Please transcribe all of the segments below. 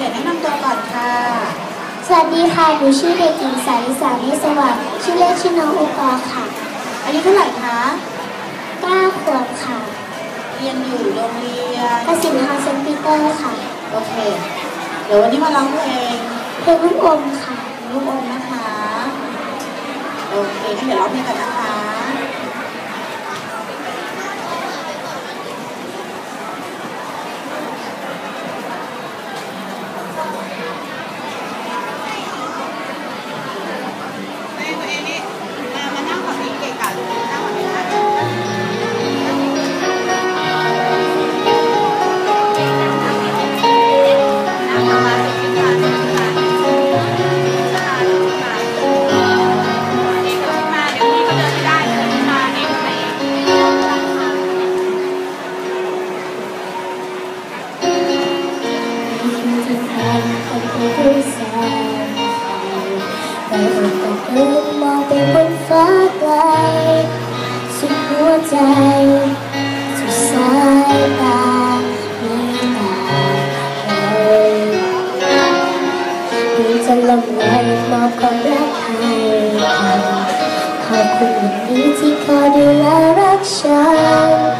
เดี๋ยวแนะนำตัวก่อนค่ะ สวัสดีค่ะ หนูชื่อเด็กหญิงสาริสาเมสวัสดิ์ชื่อเล่นชื่อน้องอุกอค่ะอันนี้เท่าไหร่คะ9ขวบค่ะ เรียนอยู่โรงเรียนประสิทธิ์ฮาเซนปีเตอร์ค่ะ โอเค เดี๋ยววันนี้มาร้องเพลงเพลงลูกอมค่ะ ลูกอมนะคะ โอเคงั้นเดี๋ยวร้องเพลงกันนะคะ แต่อดตกลืมมองไปบนฟ้าไกลสุดหัวใจสุดสายตาไมีแต่เราดูจะลงไหลมอบความรักให้ขอบคุณวันนี้ที่คอยดูแลรักฉัน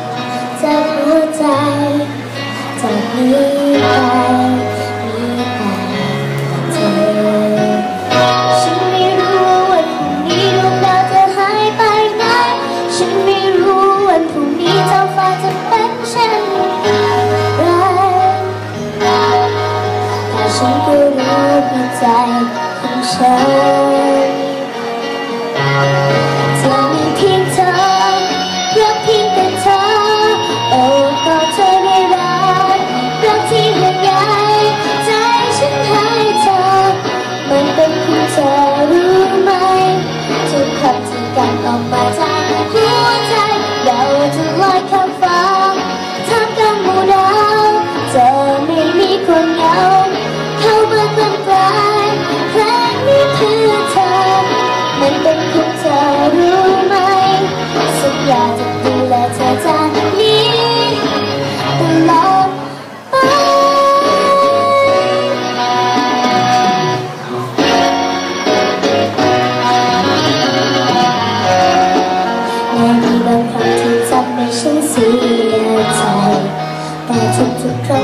แต่ทุ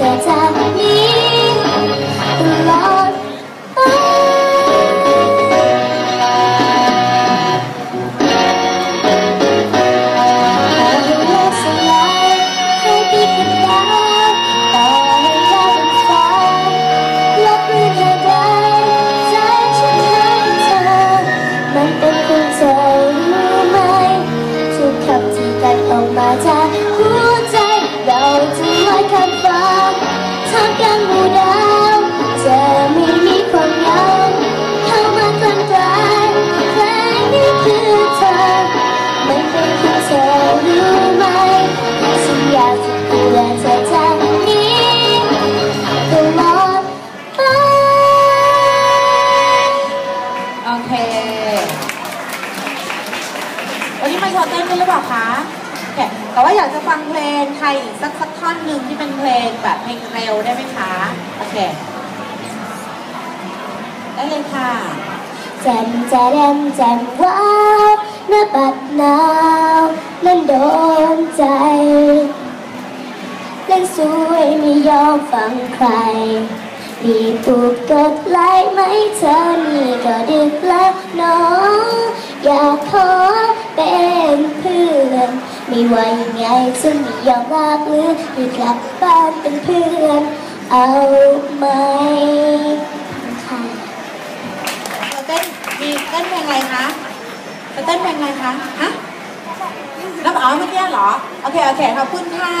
ดูแแลเธอจากนี้ตลอดไปโอเค วันนี้มาโชว์เต้นกันหรือเปล่าคะโอเคแต่ว่าอยากจะฟังเพลงไทยอีกสักสักท่อนหนึ่งที่เป็นเพลงแบบเพลงเร็วได้ไหมคะ โอเค ได้เลยค่ะแจ่มแจ่มแจ่มว้าวหน้าบัดหนาวนั้นโดนใจ เล่นสวยไม่ยอมฟังใครรีปลุกกดไลค์ไหมเธอนี่ก็ดึกแล้วน้อง อยากขอเป็นเพื่อนไม่ว่ายังไงจะไม่ยอมลาเลือนให้กลับบ้านเป็นเพื่อน เอาไหมค่ะเราเต้นมีเต้นเพลงอะไรคะจะเต้นเพลงอะไรคะฮะแล้วอ๋อเมื่อกี้เหรอ โอเค โอเคขอบคุณค่ะ